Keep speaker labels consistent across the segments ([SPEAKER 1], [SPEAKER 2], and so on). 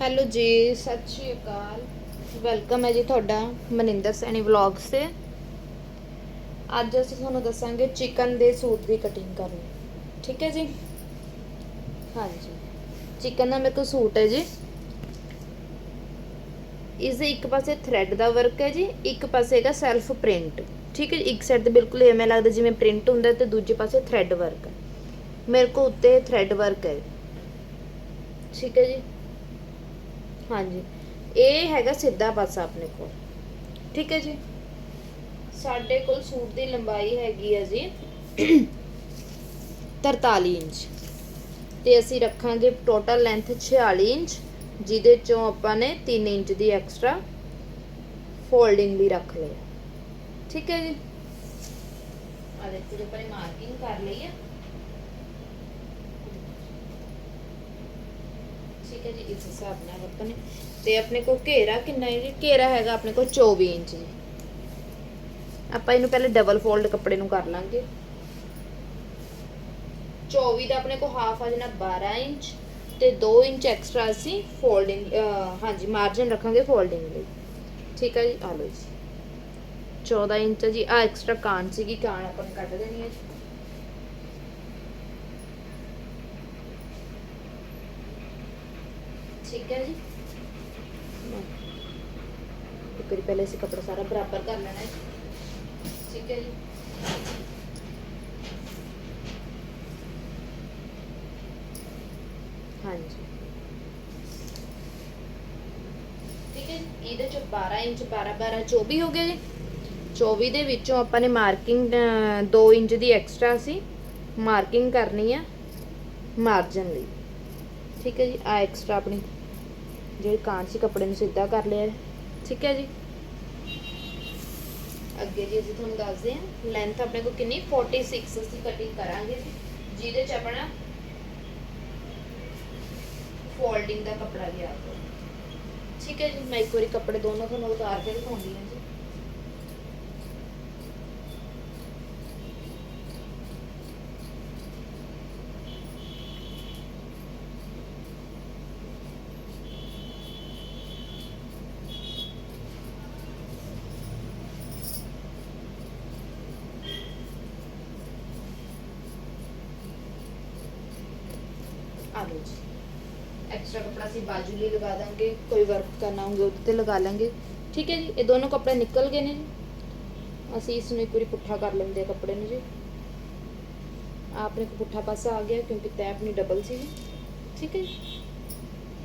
[SPEAKER 1] Hello ਜੀ, ਸਤਿ ਸ਼੍ਰੀ ਅਕਾਲ। Welcome ਹੈ ਜੀ ਤੁਹਾਡਾ ਮਨਿੰਦਰ ਸੈਣੀ ਵਲੌਗਸ ਤੇ ਅੱਜ ਅਸੀਂ ਤੁਹਾਨੂੰ ਦੱਸਾਂਗੇ ਚਿਕਨ ਦੇ ਸੂਟ ਦੀ ਕਟਿੰਗ ਕਰਨੀ। ਠੀਕ ਹੈ ਜੀ? ਹਾਂਜੀ। ਚਿਕਨ ਦਾ ਮੇਰੇ ਕੋਲ ਸੂਟ ਹੈ ਜੀ। ਇਸ ਦੇ ਇੱਕ ਪਾਸੇ ਥ੍ਰੈਡ ਦਾ ਵਰਕ ਹੈ ਜੀ, ਇੱਕ ਪਾਸੇ ਹੈਗਾ ਸੈਲਫ ਪ੍ਰਿੰਟ ਠੀਕ ਹੈ ਜੀ? ਇੱਕ ਸਾਈਡ ਤੇ ਬਿਲਕੁਲ ਐਵੇਂ ਲੱਗਦਾ ਜਿਵੇਂ ਪ੍ਰਿੰਟ ਹੁੰਦਾ ਤੇ ਦੂਜੇ ਪਾਸੇ ਥ੍ਰੈਡ ਵਰਕ ਹੈ। ਮੇਰੇ ਕੋਲ ਉੱਤੇ ਥ੍ਰੈਡ ਵਰਕ ਹੈ। ਠੀਕ ਹੈ ਜੀ? ਹਾਂਜੀ। ਇਹ ਹੈਗਾ ਸਿੱਧਾ ਪਾਸਾ ਆਪਣੇ ਕੋਲ। ਠੀਕ ਹੈ ਜੀ? ਸਾਡੇ ਕੋਲ ਸੂਟ ਦੀ ਲੰਬਾਈ ਹੈਗੀ ਹੈ ਜੀ 43 ਇੰਚ। ਤੇ ਅਸੀਂ ਰੱਖਾਂਗੇ ਟੋਟਲ ਲੈਂਥ 46 ਇੰਚ, ਜਿਹਦੇ ਚੋਂ ਆਪਾਂ ਨੇ 3 ਇੰਚ ਦੀ ਐਕਸਟਰਾ ਫੋਲਡਿੰਗ ਲਈ ਰੱਖ ਲਿਆ ਠੀਕ ਹੈ ਜੀ? ਆ ਦੇਖੋ ਜੇ, ਆਪਾਂ ਮਾਰਕਿੰਗ ਕਰ ਲਈ ਹੈ ਠੀਕ ਹੈ ਜੀ, ਇਸ ਹਿਸਾਬ ਨਾਲ ਆਪਾਂ ਨੇ। ਤੇ ਆਪਣੇ ਕੋਲ ਘੇਰਾ ਕਿੰਨਾ ਹੈ ਜੀ? ਘੇਰਾ ਹੈਗਾ ਆਪਣੇ ਕੋਲ 24 ਇੰਚ ਜੀ। ਆਪਾਂ ਇਹਨੂੰ ਪਹਿਲੇ ਡਬਲ ਫੋਲਡ ਕੱਪੜੇ ਨੂੰ ਕਰ ਲਾਂਗੇ। 24 ਦਾ ਆਪਣੇ ਕੋਲ ਹਾਫ ਆ ਜਾਣਾ 12 ਇੰਚ ਤੇ 2 ਇੰਚ ਐਕਸਟਰਾ ਅਸੀਂ ਫੋਲਡਿੰਗ ਹਾਂਜੀ ਮਾਰਜਨ ਰੱਖਾਂਗੇ ਫੋਲਡਿੰਗ ਲਈ। ਠੀਕ ਹੈ ਜੀ, ਆ ਲਓ ਜੀ। 14 ਇੰਚ ਜੀ ਆ ਐਕਸਟਰਾ ਕਾਨ ਸੀਗੀ ਕਾਨ ਆਪਾਂ ਕੱਢ ਦੇਣੀ ਹੈ ਠੀਕ ਹੈ ਜੀ। ਇੱਕ ਵਾਰੀ ਪਹਿਲੇ ਅਸੀਂ ਕੱਪੜਾ ਸਾਰਾ ਬਰਾਬਰ ਕਰ ਲੈਣਾ ਹੈ। ਠੀਕ ਹੈ ਜੀ। ਹਾਂਜੀ। ਠੀਕ ਹੈ ਇਹਦੇ ਚ 12 ਇੰਚ 12 12 24 ਹੋ ਗਿਆ ਜੀ। 24 ਦੇ ਵਿੱਚੋਂ ਆਪਾਂ ਨੇ ਮਾਰਕਿੰਗ 2 ਇੰਚ ਦੀ ਐਕਸਟਰਾ ਸੀ। ਮਾਰਕਿੰਗ ਕਰਨੀ ਆ ਮਾਰਜਨ ਲਈ। ਠੀਕ ਹੈ ਜੀ। ਆ ਐਕਸਟਰਾ ਆਪਣੀ ਜਿਹੜੀ ਕਾਂਚੀ ਕੱਪੜੇ ਨੂੰ ਸਿੱਧਾ ਕਰ ਲਿਆ। ਠੀਕ ਹੈ ਜੀ। ਅੱਗੇ ਜੀ ਅਸੀਂ ਤੁਹਾਨੂੰ ਦੱਸਦੇ ਹਾਂ ਲੈਂਥ ਆਪਣੇ ਕੋਲ ਕਿੰਨੀ? 46 ਅਸੀਂ ਕਟਿੰਗ ਕਰਾਂਗੇ ਜੀ। ਜਿਹਦੇ ਚ ਆਪਣਾ ਫੋਲਡਿੰਗ ਦਾ ਕੱਪੜਾ ਵੀ ਆ ਠੀਕ ਹੈ ਜੀ ਮੈਂ ਇੱਕ ਵਾਰੀ ਕੱਪੜੇ ਦੋਨੋਂ ਤੁਹਾਨੂੰ ਉਤਾਰ ਕੇ ਦਿਖਾਉਂਦੀ ਹਾਂ ਜੀ। ਆ ਲਓ ਜੀ ਐਕਸਟਰਾ ਕੱਪੜਾ ਅਸੀਂ ਬਾਜੂ ਲਈ ਲਗਾ ਦਾਂਗੇ, ਕੋਈ ਵਰਕ ਕਰਨਾ ਹੋਊਗਾ ਉਹਦੇ ਤੇ ਲਗਾ ਲਾਂਗੇ। ਠੀਕ ਹੈ ਜੀ, ਇਹ ਦੋਨੋਂ ਕੱਪੜੇ ਨਿਕਲ ਗਏ ਨੇ ਜੀ। ਅਸੀਂ ਇਸ ਨੂੰ ਇੱਕ ਵਾਰੀ ਪੁੱਠਾ ਕਰ ਲੈਂਦੇ ਆ ਕੱਪੜੇ ਨੂੰ ਜੀ। ਆਹ ਆਪਣੇ ਕੋ ਪੁੱਠਾ ਪਾਸਾ ਆ ਗਿਆ ਕਿਉਂਕਿ ਤੈ ਆਪਣੀ ਡਬਲ ਸੀ ਜੀ। ਠੀਕ ਹੈ ਜੀ।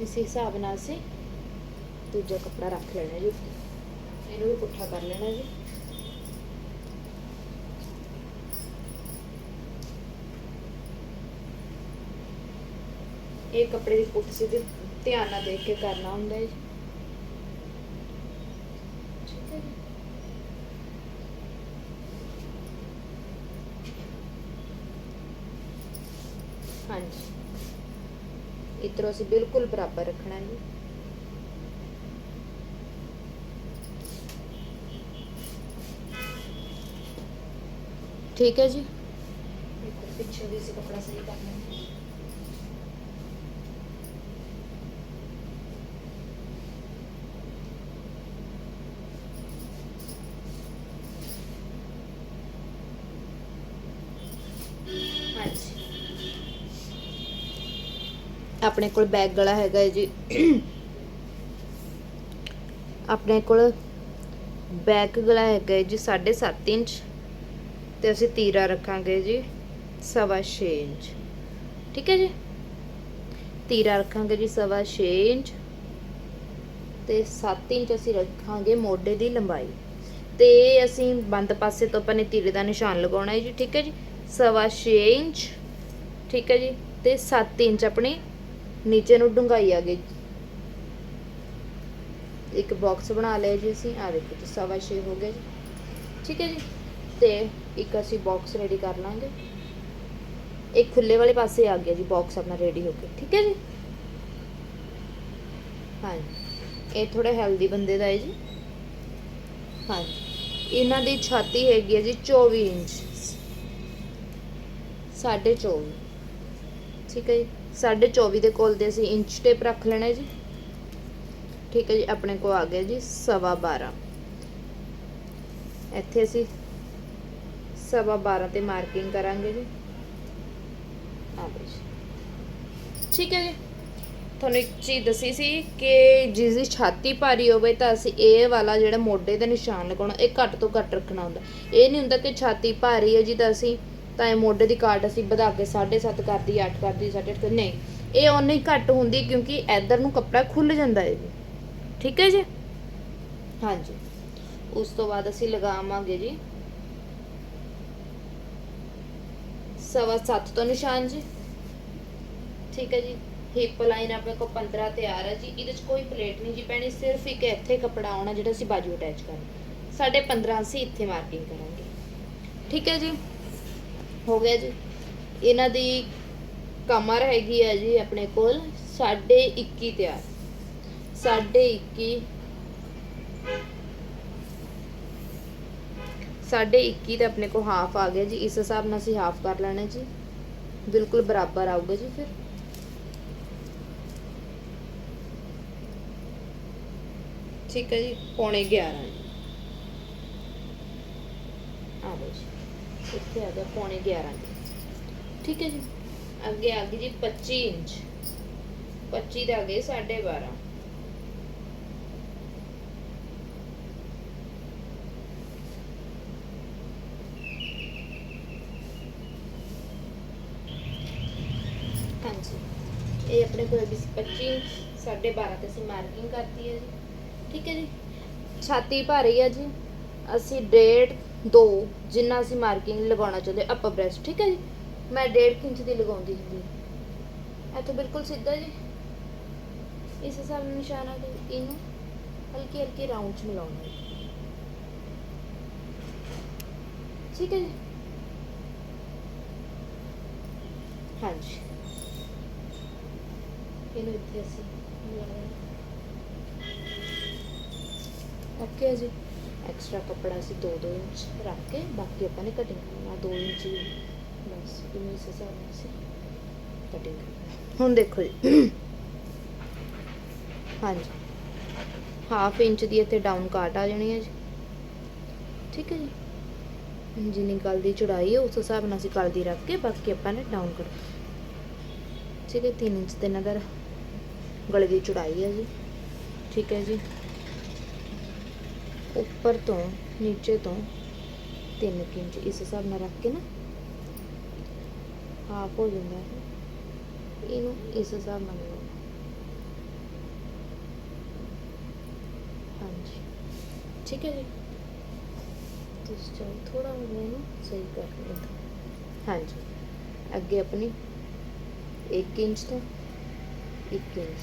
[SPEAKER 1] ਇਸ ਹਿਸਾਬ ਨਾਲ ਅਸੀਂ ਦੂਜਾ ਕੱਪੜਾ ਰੱਖ ਲੈਣਾ ਜੀ। ਉੱਤੇ। ਇਹਨੂੰ ਵੀ ਪੁੱਠਾ ਕਰ ਲੈਣਾ ਜੀ। ਇਹ ਕੱਪੜੇ ਦੀ ਪੁੱਠ ਸਿੱਧੀ ਧਿਆਨ ਨਾਲ ਦੇਖ ਕੇ ਕਰਨਾ ਹੁੰਦਾ ਹੈ ਜੀ। ਠੀਕ ਹੈ ਜੀ ਹਾਂਜੀ। ਇਤਰੋ ਅਸੀਂ ਬਿਲਕੁਲ ਬਰਾਬਰ ਰੱਖਣਾ ਹੈ ਜੀ। ਠੀਕ ਹੈ ਜੀ। ਇੱਕ ਵਾਰ ਪਿੱਛੇ ਵੀ ਅਸੀਂ ਕੱਪੜਾ ਸਹੀ ਕਰ ਲੈਂਦੇ ਹਾਂ ਹਾਂਜੀ ਆਪਣੇ ਕੋਲ ਬੈਕ ਗਲਾ ਹੈਗਾ ਹੈ ਜੀ। ਆਪਣੇ ਕੋਲ ਬੈਕ ਗਲਾ ਹੈਗਾ ਹੈ ਜੀ 7.5 ਇੰਚ ਤੇ ਅਸੀਂ ਤੀਰਾ ਰੱਖਾਂਗੇ ਜੀ ਸਵਾ ਛੇ ਇੰਚ। ਠੀਕ ਹੈ ਜੀ? ਤੀਰਾ ਰੱਖਾਂਗੇ ਜੀ ਸਵਾ ਛੇ ਇੰਚ ਤੇ 7 ਇੰਚ ਅਸੀਂ ਰੱਖਾਂਗੇ ਮੋਢੇ ਦੀ ਲੰਬਾਈ। ਤੇ ਅਸੀਂ ਬੰਦ ਪਾਸੇ ਤੋਂ ਆਪਾਂ ਨੇ ਤੀਰੇ ਦਾ ਨਿਸ਼ਾਨ ਲਗਾਉਣਾ ਹੈ ਜੀ। ਠੀਕ ਹੈ ਜੀ? ਸਵਾ ਛੇ ਇੰਚ। ਠੀਕ ਹੈ ਜੀ? ਤੇ 7 ਇੰਚ ਆਪਣੀ ਨੀਚੇ ਨੂੰ ਡੂੰਘਾਈ ਆ ਗਈ। ਇੱਕ ਬਾਕਸ ਬਣਾ ਲਿਆ ਜੀ ਅਸੀਂ। ਆ ਦੇਖੋ ਜੀ, ਸਵਾ ਛੇ ਹੋ ਗਿਆ ਜੀ। ਠੀਕ ਹੈ ਜੀ? ਤੇ ਇੱਕ ਅਸੀਂ ਬਾਕਸ ਰੈਡੀ ਕਰ ਲਾਂਗੇ। ਇੱਕ ਖੁੱਲੇ ਵਾਲੇ ਪਾਸੇ ਆ ਗਿਆ ਜੀ ਬਾਕਸ ਆਪਣਾ ਰੈਡੀ ਹੋ ਕੇ। ਠੀਕ ਹੈ ਜੀ? ਹਾਂਜੀ। ਇਹ ਥੋੜਾ ਹੈਲਦੀ ਬੰਦੇ ਦਾ ਹੈ ਜੀ। ਹਾਂ ਇਹਨਾਂ ਦੀ ਛਾਤੀ ਹੈਗੀ ਹੈ ਜੀ 24 ਇੰਚ। ਸਾਢੇ 24 ਠੀਕ ਹੈ ਜੀ? ਸਾਢੇ 24 ਦੇ ਕੋਲ ਦੇ ਅਸੀਂ ਇੰਚ ਟੇਪ ਰੱਖ ਲੈਣਾ ਜੀ। ਠੀਕ ਹੈ ਜੀ, ਆਪਣੇ ਕੋ ਆ ਗਿਆ ਜੀ, ਸਵਾ 12 ਇੱਥੇ ਅਸੀਂ ਸਵਾ 12 ਤੇ ਮਾਰਕਿੰਗ ਕਰਾਂਗੇ ਜੀ। ਆ ਲਓ ਠੀਕ ਹੈ ਜੀ। ਤੁਹਾਨੂੰ ਇੱਕ ਚੀਜ਼ ਦੱਸੀ ਸੀ ਕਿ ਜਿਸ ਦੀ ਛਾਤੀ ਭਾਰੀ ਹੋਵੇ ਤਾਂ ਅਸੀਂ ਇਹ ਵਾਲਾ ਜਿਹੜਾ ਮੋਢੇ ਦਾ ਨਿਸ਼ਾਨ ਲਗਾਉਣਾ, ਇਹ ਘੱਟ ਤੋਂ ਘੱਟ ਰੱਖਣਾ ਹੁੰਦਾ। ਇਹ ਨਹੀਂ ਹੁੰਦਾ ਕਿ ਛਾਤੀ ਭਾਰੀ ਹੈ ਜੀ ਤਾਂ ਅਸੀਂ ਤਾਂ ਇਹ ਮੋਢੇ ਦੀ ਕਾਟ ਅਸੀਂ ਵਧਾ ਕੇ 7.5 ਕਰਦੀ 8 ਕਰਦੀ 8.5 ਨਹੀਂ, ਇਹ ਓਨੀ ਘੱਟ ਹੁੰਦੀ ਕਿਉਂਕਿ ਇੱਧਰ ਨੂੰ ਕੱਪੜਾ ਖੁੱਲ ਜਾਂਦਾ ਹੈ ਠੀਕ ਹੈ ਜੀ? ਹਾਂਜੀ। ਉਸ ਤੋਂ ਬਾਅਦ ਅਸੀਂ ਲਗਾਵਾਂਗੇ ਜੀ। ਸਵਾ ਸੱਤ ਤੋਂ ਨਿਸ਼ਾਨ ਜੀ। ਠੀਕ ਹੈ ਜੀ। ਹਿਪ ਲਾਈਨ ਆਪਣੇ ਕੋਲ 15 ਤਿਆਰ ਹੈ ਜੀ। ਇਹਦੇ 'ਚ ਕੋਈ ਪਲੇਟ ਨਹੀਂ ਜੀ ਪੈਣੀ, ਸਿਰਫ ਇੱਕ ਇੱਥੇ ਕੱਪੜਾ ਆਉਣਾ ਜਿਹੜਾ ਅਸੀਂ ਬਾਜੂ ਅਟੈਚ ਕਰਨਾ। ਸਾਡੇ 15 ਅਸੀਂ ਇੱਥੇ ਮਾਰਕਿੰਗ ਕਰਾਂਗੇ। ਠੀਕ ਹੈ ਜੀ। ਹੋ ਗਿਆ ਜੀ। ਇਹਨਾਂ ਦੀ ਕਮਰ ਹੈਗੀ ਹੈ ਜੀ ਆਪਣੇ ਕੋਲ 21 ਤਿਆਰ। 21 ਸਾਢੇ 21 ਤੇ ਆਪਣੇ ਕੋਲ ਹਾਫ ਆ ਗਿਆ ਜੀ। ਇਸ ਹਿਸਾਬ ਨਾਲ ਅਸੀਂ ਹਾਫ ਕਰ ਲੈਣਾ ਜੀ। ਬਿਲਕੁਲ ਬਰਾਬਰ ਆਊਗਾ ਜੀ ਫਿਰ। ਠੀਕ ਹੈ ਜੀ, ਪੌਣੇ 11 ਜੀ ਆ ਲਓ ਜੀ ਇੱਥੇ ਆ ਗਿਆ ਪੌਣੇ 11 ਜੀ ਠੀਕ ਹੈ ਜੀ? ਅੱਗੇ ਆ ਗਈ ਜੀ 25 ਇੰਚ। 25 ਦੇ ਆ ਗਏ 12.5 ਹਾਂਜੀ। ਇਹ ਆਪਣੇ ਕੋਲ ਹੈਗੀ ਸੀ 25 12.5 ਤੇ ਅਸੀਂ ਮਾਰਕਿੰਗ ਕਰਤੀ ਹੈ ਜੀ। ਠੀਕ ਹੈ ਜੀ? ਛਾਤੀ ਭਾਰੀ ਹੈ ਜੀ। ਅਸੀਂ ਡੇਢ ਦੋ ਜਿੰਨਾ ਅਸੀਂ ਮਾਰਕਿੰਗ ਲਗਾਉਣਾ ਚਾਹੁੰਦੇ ਅਪਰ ਬ੍ਰੈਸਟ ਠੀਕ ਹੈ ਜੀ? ਮੈਂ ਡੇਢ ਕੁ ਇੰਚ ਦੀ ਲਗਾਉਂਦੀ ਹੁੰਦੀ ਇੱਥੋਂ ਬਿਲਕੁਲ ਸਿੱਧਾ ਜੀ। ਇਸ ਹਿਸਾਬ ਨਾਲ ਨਿਸ਼ਾਨ ਆ ਗਿਆ ਇਹਨੂੰ ਹਲਕੀ ਹਲਕੀ ਰਾਉਂਡ ਚ ਮਿਲਾਉਣਾ ਠੀਕ ਹੈ ਜੀ? ਹਾਂਜੀ। ਇਹਨੂੰ ਇੱਥੇ ਅਸੀਂ ਮਿਲਾਉਣਾ ਓਕੇ ਜੀ। ਐਕਸਟਰਾ ਕੱਪੜਾ ਅਸੀਂ 2-2 ਇੰਚ ਰੱਖ ਕੇ ਬਾਕੀ ਆਪਾਂ ਨੇ ਕਟਿੰਗ ਕਰਨਾ 2 ਇੰਚ ਬਸ ਇਹਨੂੰ ਇਸ ਹਿਸਾਬ ਨਾਲ ਅਸੀਂ ਕਟਿੰਗ ਕਰਨਾ ਹੁਣ ਦੇਖੋ ਜੀ। ਹਾਂਜੀ। ਹਾਫ ਇੰਚ ਦੀ ਇੱਥੇ ਡਾਊਨ ਕਾਟ ਆ ਜਾਣੀ ਹੈ ਜੀ। ਠੀਕ ਹੈ ਜੀ। ਜਿੰਨੀ ਗਲ ਦੀ ਚੜਾਈ ਹੈ ਉਸ ਹਿਸਾਬ ਨਾਲ ਅਸੀਂ ਗਲ ਦੀ ਰੱਖ ਕੇ ਬਾਕੀ ਆਪਾਂ ਨੇ ਡਾਊਨ ਕਰ ਠੀਕ ਹੈ 3 ਇੰਚ ਦੇ ਨਦਰ ਗਲੇ ਦੀ ਚੜਾਈ ਹੈ ਜੀ। ਠੀਕ ਹੈ ਜੀ। ਉੱਪਰ ਤੋਂ ਨੀਚੇ ਤੋਂ 3 ਇੰਚ ਇਸ ਹਿਸਾਬ ਨਾਲ ਰੱਖ ਕੇ ਨਾ ਹਾਫ ਹੋ ਜਾਂਦਾ ਹੈ। ਇਹਨੂੰ ਇਸ ਹਿਸਾਬ ਨਾਲ ਲਓ। ਹਾਂਜੀ। ਠੀਕ ਹੈ ਜੀ? ਤੁਸੀਂ ਚਾਹੋ ਥੋੜਾ ਹੋਰ ਇਹਨੂੰ ਸਹੀ ਕਰ ਲਓ। ਹਾਂਜੀ। ਅੱਗੇ ਆਪਣੀ 1 ਇੰਚ ਤੋਂ 1 ਇੰਚ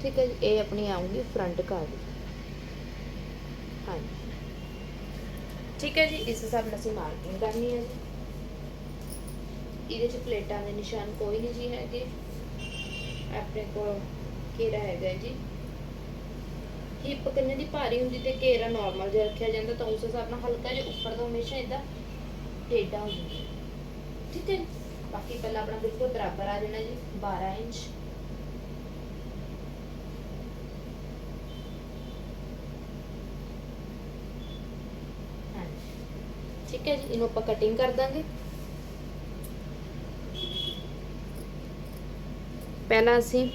[SPEAKER 1] ਠੀਕ ਹੈ ਜੀ, ਇਹ ਆਪਣੀ ਆਉਂਗੀ ਫਰੰਟ ਕਾਰਡ ਹਾਂਜੀ। ਠੀਕ ਹੈ ਜੀ, ਇਸ ਹਿਸਾਬ ਨਾਲ ਅਸੀਂ ਮਾਰਕਿੰਗ ਕਰਨੀ ਹੈ ਜੀ। ਇਹਦੇ ਚ ਪਲੇਟਾਂ ਦੇ ਨਿਸ਼ਾਨ ਕੋਈ ਨਹੀਂ ਜੀ ਹੈਗੇ। ਆਪਣੇ ਕੋਲ ਘੇਰਾ ਹੈਗਾ ਜੀ। ਹਿੱਪ ਕਿੰਨੇ ਦੀ ਭਾਰੀ ਹੁੰਦੀ ਤੇ ਘੇਰਾ ਨਾਰਮਲ ਜਿਹਾ ਰੱਖਿਆ ਜਾਂਦਾ, ਤਾਂ ਉਸ ਹਿਸਾਬ ਨਾਲ ਹਲਕਾ ਜਿਹਾ ਉੱਪਰ ਤੋਂ ਹਮੇਸ਼ਾ ਇਦਾਂ ਟੇਢਾ ਹੋ ਜਾਂਦਾ। ਠੀਕ ਹੈ ਬਾਕੀ ਪਹਿਲਾਂ ਆਪਣਾ ਬਿਲਕੁਲ ਬਰਾਬਰ ਆ ਜਾਣਾ ਜੀ 12 ਇੰਚ ਹਾਂਜੀ ਠੀਕ ਹੈ ਜੀ, ਇਹਨੂੰ ਆਪਾਂ ਕਟਿੰਗ ਕਰ ਦਾਂਗੇ। ਪਹਿਲਾਂ ਅਸੀਂ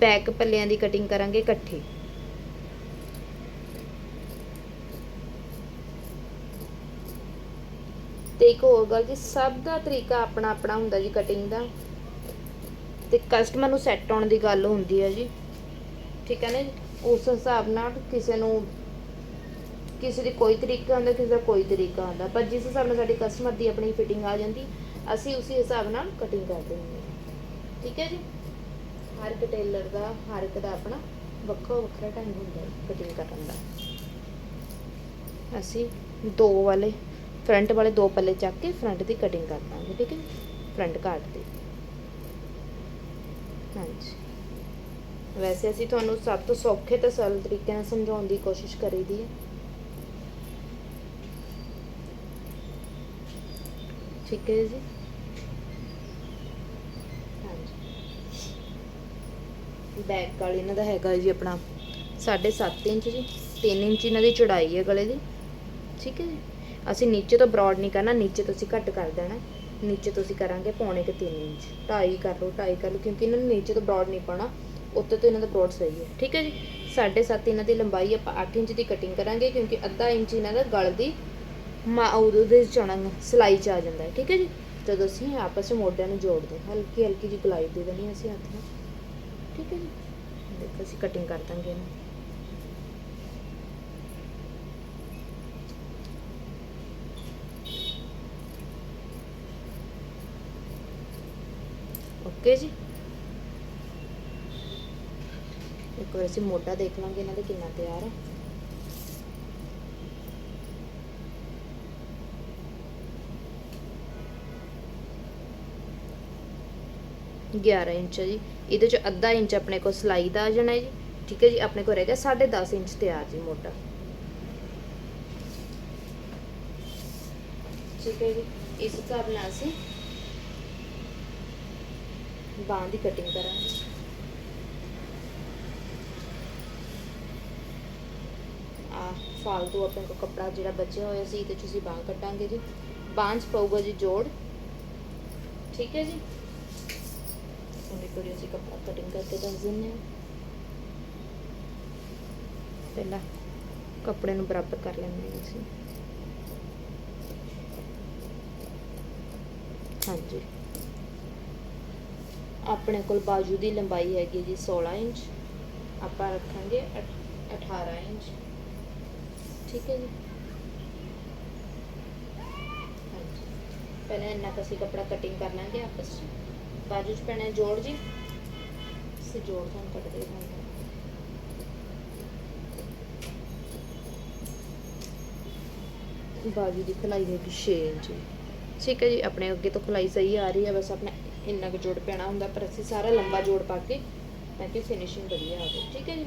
[SPEAKER 1] ਬੈਕ ਪੱਲਿਆਂ ਦੀ ਕਟਿੰਗ ਕਰਾਂਗੇ ਇਕੱਠੀ। ਤੇ ਇੱਕ ਹੋਰ ਗੱਲ ਜੀ, ਸਭ ਦਾ ਤਰੀਕਾ ਆਪਣਾ ਆਪਣਾ ਹੁੰਦਾ ਜੀ ਕਟਿੰਗ ਦਾ। ਤੇ ਕਸਟਮਰ ਨੂੰ ਸੈੱਟ ਆਉਣ ਦੀ ਗੱਲ ਹੁੰਦੀ ਹੈ ਜੀ। ਠੀਕ ਹੈ ਨਾ ਉਸ ਹਿਸਾਬ ਨਾਲ ਕਿਸੇ ਨੂੰ ਕਿਸੇ ਦੀ ਕੋਈ ਤਰੀਕਾ ਹੁੰਦਾ ਕਿਸੇ ਦਾ ਕੋਈ ਤਰੀਕਾ ਹੁੰਦਾ ਪਰ ਜਿਸ ਹਿਸਾਬ ਨਾਲ ਸਾਡੀ ਕਸਟਮਰ ਦੀ ਆਪਣੀ ਫਿਟਿੰਗ ਆ ਜਾਂਦੀ, ਅਸੀਂ ਉਸੇ ਹਿਸਾਬ ਨਾਲ ਕਟਿੰਗ ਕਰਦੇ ਹਾਂ। ਠੀਕ ਹੈ ਜੀ? ਹਰ ਇੱਕ ਟੇਲਰ ਦਾ, ਹਰ ਇੱਕ ਦਾ ਆਪਣਾ ਵੱਖੋ ਵੱਖਰਾ ਢੰਗ ਹੁੰਦਾ ਹੈ ਕਟਿੰਗ ਕਰਨ ਦਾ। ਅਸੀਂ ਦੋ ਵਾਲੇ ਫਰੰਟ ਵਾਲੇ ਦੋ ਪੱਲੇ ਚੱਕ ਕੇ ਫਰੰਟ ਦੀ ਕਟਿੰਗ ਕਰ ਦਾਂਗੇ, ਠੀਕ ਹੈ ਫਰੰਟ ਕਾਟ ਦੀ ਹਾਂਜੀ। ਵੈਸੇ ਅਸੀਂ ਤੁਹਾਨੂੰ ਸਭ ਤੋਂ ਸੌਖੇ ਤੇ ਸਰਲ ਤਰੀਕੇ ਨਾਲ ਸਮਝਾਉਣ ਦੀ ਕੋਸ਼ਿਸ਼ ਕਰੀਦੀ ਹੈ। ਠੀਕ ਹੈ ਜੀ। ਹਾਂਜੀ। ਬੈਕ ਵਾਲੀ ਇਹਨਾਂ ਦਾ ਹੈਗਾ ਜੀ ਆਪਣਾ 7.5 ਇੰਚ ਜੀ 3 ਇੰਚ ਇਹਨਾਂ ਦੀ ਚੜਾਈ ਹੈ ਗਲੇ ਦੀ। ਠੀਕ ਹੈ ਜੀ। ਅਸੀਂ ਨੀਚੇ ਤੋਂ ਬ੍ਰੌਡ ਨਹੀਂ ਕਰਨਾ, ਨੀਚੇ ਤੁਸੀਂ ਘੱਟ ਕਰ ਦੇਣਾ। ਨੀਚੇ ਤੁਸੀਂ ਕਰਾਂਗੇ ਪੌਣੇ ਕਿ 3 ਇੰਚ। ਢਾਈ ਕਰ ਲਓ, ਢਾਈ ਕਰ ਲਓ, ਕਿਉਂਕਿ ਇਹਨਾਂ ਨੂੰ ਨੀਚੇ ਤੋਂ ਬ੍ਰੌਡ ਨਹੀਂ ਪਾਉਣਾ, ਉੱਤੇ ਤੋਂ ਇਹਨਾਂ ਦਾ ਬ੍ਰੌਡ ਸਹੀ ਹੈ। ਠੀਕ ਹੈ ਜੀ। 7.5 ਇਹਨਾਂ ਦੀ ਲੰਬਾਈ ਆਪਾਂ 8 ਇੰਚ ਦੀ ਕਟਿੰਗ ਕਰਾਂਗੇ, ਕਿਉਂਕਿ ਅੱਧਾ ਇੰਚ ਇਹਨਾਂ ਦਾ ਗਲ ਦੀ ਮਾ ਉਹਦੇ ਚੌਣਾ ਸਲਾਈ ਚ ਆ ਜਾਂਦਾ ਹੈ, ਠੀਕ ਹੈ ਜੀ? ਜਦੋਂ ਅਸੀਂ ਆਪਸ ਵਿੱਚ ਮੋਢਿਆਂ ਨੂੰ ਜੋੜਦੇ ਹਲਕੀ ਹਲਕੀ ਜਿਹੀ ਗਲਾਈ ਦੇ ਦੇਣੀ ਅਸੀਂ ਹੱਥ ਨਾਲ, ਠੀਕ ਹੈ ਜੀ? ਦੇਖੋ, ਅਸੀਂ ਕਟਿੰਗ ਕਰ ਦਾਂਗੇ ਇਹਨੂੰ। ਓਕੇ ਜੀ? ਇੱਕ ਵਾਰ ਅਸੀਂ ਮੋਢਾ ਦੇਖ ਲਾਂਗੇ ਇਹਨਾਂ ਦਾ ਕਿੰਨਾ ਤਿਆਰ ਹੈ ਗਿਆਰਾਂ ਇੰਚ ਹੈ ਜੀ। ਇਹਦੇ ਚ ਅੱਧਾ ਇੰਚ ਆਪਣੇ ਕੋਲ ਸਲਾਈ ਦਾ ਆ ਜਾਣਾ ਹੈ ਜੀ। ਠੀਕ ਹੈ ਜੀ, ਆਪਣੇ ਕੋਲ ਰਹਿ ਗਿਆ 10.5 ਇੰਚ ਤਿਆਰ ਜੀ ਮੋਢਾ ਠੀਕ ਹੈ ਜੀ, ਇਸ ਹਿਸਾਬ ਨਾਲ ਅਸੀਂ ਬਾਂਹ ਦੀ ਕਟਿੰਗ ਕਰਾਂਗੇ। ਆ ਫਾਲਤੂ ਆਪਣੇ ਕੋ ਕੱਪੜਾ ਜਿਹੜਾ ਬਚਿਆ ਹੋਇਆ ਸੀ, ਇਹਦੇ ਚ ਅਸੀਂ ਬਾਂਹ ਕੱਟਾਂਗੇ ਜੀ। ਬਾਂਹ 'ਚ ਪਊਗਾ ਜੀ ਜੋੜ। ਠੀਕ ਹੈ ਜੀ। ਹੁਣ ਇੱਕ ਅਸੀਂ ਕੱਪੜਾ ਕਟਿੰਗ ਕਰਕੇ ਦੱਸ ਦਿੰਦੇ ਹਾਂ। ਪਹਿਲਾਂ ਕੱਪੜੇ ਨੂੰ ਬਰਾਬਰ ਕਰ ਲੈਂਦੇ ਹਾਂ ਅਸੀਂ। ਹਾਂਜੀ। ਆਪਣੇ ਕੋਲ ਬਾਜੂ ਦੀ ਲੰਬਾਈ ਹੈਗੀ ਜੀ 16 ਇੰਚ। ਆਪਾਂ ਰੱਖਾਂਗੇ ਅਠ- 18 ਇੰਚ। ਠੀਕ ਹੈ ਜੀ। ਹਾਂਜੀ। ਪਹਿਲਾਂ ਇੰਨਾ ਕਸੀ ਅਸੀਂ ਕੱਪੜਾ ਕਟਿੰਗ ਕਰ ਲਾਂਗੇ ਆਪਸ 'ਚ। ਬਾਜੂ 'ਚ ਪੈਣਾ ਜੋੜ ਜੀ। ਅਸੀਂ ਜੋੜ ਤੁਹਾਨੂੰ ਕੱਟਦੇ ਹਾਂ ਬਾਜੂ ਦੀ ਖਲਾਈ ਹੈਗੀ 6 ਇੰਚ। ਠੀਕ ਹੈ ਜੀ, ਆਪਣੇ ਅੱਗੇ ਤੋਂ ਖਲਾਈ ਸਹੀ ਆ ਰਹੀ ਹੈ। ਬਸ ਆਪਣਾ ਇੰਨਾ ਕੁ ਜੋੜ ਪੈਣਾ ਹੁੰਦਾ, ਪਰ ਅਸੀਂ ਸਾਰਾ ਲੰਬਾ ਜੋੜ ਪਾ ਕੇ, ਤਾਂ ਕਿ ਫਿਨਿਸ਼ਿੰਗ ਵਧੀਆ ਆਵੇ ਠੀਕ ਹੈ ਜੀ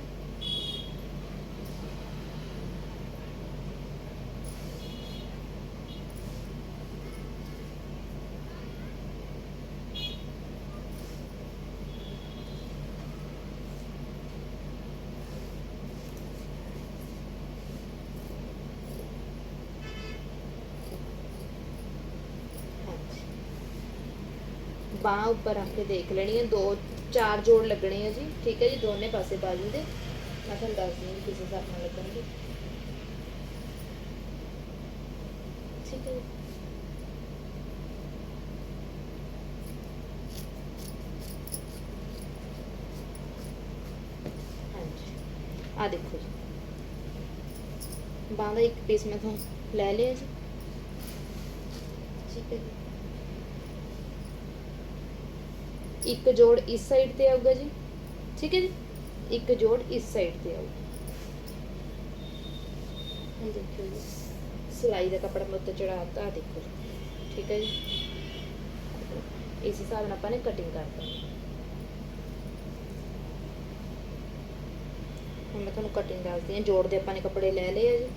[SPEAKER 1] ਹਾਂਜੀ ਬਾਹ ਉੱਪਰ ਰੱਖ ਕੇ ਦੇਖ ਲੈਣੀ ਹੈ। ਦੋ, ਚਾਰ ਜੋੜ ਲੱਗਣੇ ਆ ਜੀ। ਠੀਕ ਹੈ ਜੀ, ਦੋਨੇ ਪਾਸੇ ਬਾਜੂ ਦੇ ਮੈਂ ਤੁਹਾਨੂੰ ਦੱਸਦੀ ਹਾਂ ਕਿਸ ਹਿਸਾਬ ਨਾਲ ਲੱਗਣਗੇ। ਠੀਕ ਹੈ ਆ ਦੇਖੋ ਜੀ। ਬਾਂਹ ਦਾ ਇੱਕ ਪੀਸ ਮੈਂ ਤੁਹਾਨੂੰ ਲੈ ਲਿਆ ਜੀ। ਠੀਕ ਹੈ ਜੀ ਇੱਕ ਜੋੜ ਇਸ ਸਾਈਡ ਤੇ ਆਊਗਾ ਜੀ, ਠੀਕ ਹੈ ਜੀ? ਇੱਕ ਜੋੜ ਇਸ ਸਾਈਡ ਤੇ ਆਊਗਾ। ਹੁਣ ਦੇਖਿਓ ਜੀ, ਸਿਲਾਈ ਦਾ ਕੱਪੜਾ ਮੈਂ ਉੱਤੇ ਚੜਾਤਾ ਦੇਖੋ ਜੀ, ਠੀਕ ਹੈ ਜੀ? ਇਸ ਹਿਸਾਬ ਨਾਲ ਆਪਾਂ ਨੇ ਕਟਿੰਗ ਕਰ ਦੇਣੀ ਹੁਣ ਮੈਂ ਤੁਹਾਨੂੰ ਕਟਿੰਗ ਦੱਸਦੀ ਹਾਂ, ਜੋੜ ਦੇ ਆਪਾਂ ਨੇ ਕੱਪੜੇ ਲੈ ਲਏ ਆ ਜੀ।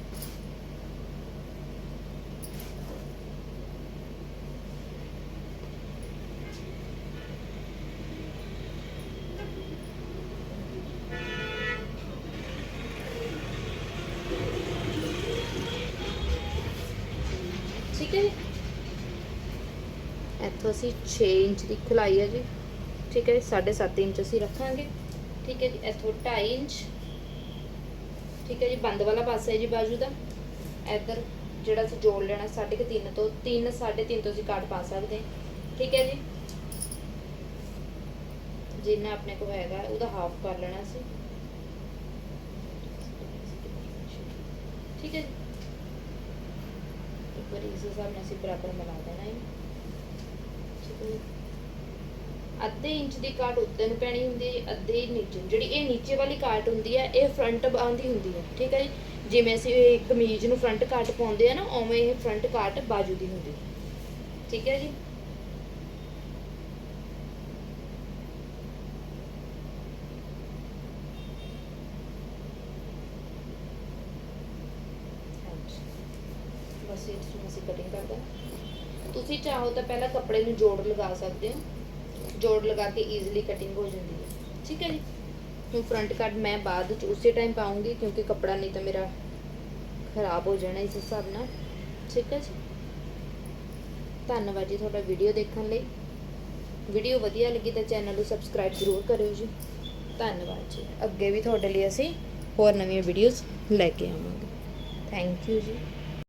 [SPEAKER 1] ਇੱਥੋਂ ਅਸੀਂ 6 ਇੰਚ ਦੀ ਖੁਲਾਈ ਹੈ ਜੀ। ਠੀਕ ਹੈ 7.5 ਇੰਚ ਅਸੀਂ ਰੱਖਾਂਗੇ। ਠੀਕ ਹੈ ਜੀ, ਇੱਥੋਂ 2.5 ਇੰਚ। ਠੀਕ ਹੈ ਜੀ, ਬੰਦ ਵਾਲਾ ਪਾਸਾ ਹੈ ਜੀ ਬਾਜੂ ਦਾ। ਇੱਧਰ ਜਿਹੜਾ ਅਸੀਂ ਜੋੜ ਲੈਣਾ 3.5 ਤੋਂ 3 3.5 ਤੋਂ ਅਸੀਂ ਕੱਟ ਪਾ ਸਕਦੇ ਠੀਕ ਹੈ ਜੀ। ਜਿੰਨਾ ਆਪਣੇ ਕੋਲ ਹੈਗਾ, ਉਹਦਾ ਹਾਫ ਕਰ ਲੈਣਾ ਸੀ ਠੀਕ ਹੈ ਜੀ। ਇੱਕ ਵਾਰੀ ਇਸ ਹਿਸਾਬ ਨਾਲ ਅਸੀਂ ਬਰਾਬਰ ਮਿਲਾ ਦੇਣਾ ਹੈ ਅੱਧੇ ਇੰਚ ਦੀ ਕਾਟ ਉੱਤੇ ਨੂੰ ਪੈਣੀ ਹੁੰਦੀ ਹੈ, ਅੱਧੇ ਨੀਚੇ। ਨੂੰ। ਜਿਹੜੀ ਇਹ ਨੀਚੇ ਵਾਲੀ ਕਾਟ ਹੁੰਦੀ ਹੈ, ਇਹ ਫਰੰਟ ਬਾਂਹ ਦੀ ਹੁੰਦੀ ਹੈ, ਠੀਕ ਹੈ ਜੀ? ਜਿਵੇਂ ਅਸੀਂ ਇਹ ਕਮੀਜ਼ ਨੂੰ ਫਰੰਟ ਕਾਟ ਪਾਉਂਦੇ ਆ ਨਾ, ਉਵੇਂ ਇਹ ਫਰੰਟ ਕਾਟ ਬਾਜੂ ਦੀ ਹੁੰਦੀ ਹੈ। ਠੀਕ ਹੈ ਜੀ? ਹਾਂਜੀ। ਬਸ ਇਸ ਨੂੰ ਅਸੀਂ ਕਟਿੰਗ ਕਰ ਦਾਂ ਤੁਸੀਂ ਚਾਹੋ ਤਾਂ ਪਹਿਲਾਂ ਕੱਪੜੇ ਨੂੰ ਜੋੜ ਲਗਾ ਸਕਦੇ ਹੋ। ਜੋੜ ਲਗਾ ਕੇ ਈਜ਼ੀਲੀ ਕਟਿੰਗ ਹੋ ਜਾਂਦੀ ਹੈ। ਠੀਕ ਹੈ ਜੀ? ਹੁਣ ਫਰੰਟ ਕੱਟ ਮੈਂ ਬਾਅਦ ਚ ਉਸੇ ਟਾਈਮ ਪਾਉਂਗੀ ਕਿਉਂਕਿ ਕੱਪੜਾ ਨਹੀਂ ਤਾਂ ਮੇਰਾ ਖਰਾਬ ਹੋ ਜਾਣਾ ਇਸ ਹਿਸਾਬ ਨਾਲ। ਠੀਕ ਹੈ ਜੀ? ਧੰਨਵਾਦ ਜੀ ਤੁਹਾਡਾ ਵੀਡੀਓ ਦੇਖਣ ਲਈ। ਵੀਡੀਓ ਵਧੀਆ ਲੱਗੀ ਤਾਂ ਚੈਨਲ ਨੂੰ ਸਬਸਕ੍ਰਾਈਬ ਜ਼ਰੂਰ ਕਰਿਓ ਜੀ। ਧੰਨਵਾਦ ਜੀ। ਅੱਗੇ ਵੀ ਤੁਹਾਡੇ ਲਈ ਅਸੀਂ ਹੋਰ ਨਵੀਆਂ ਵੀਡੀਓਜ਼ ਲੈ ਕੇ ਆਵਾਂਗੇ। ਥੈਂਕ ਯੂ ਜੀ।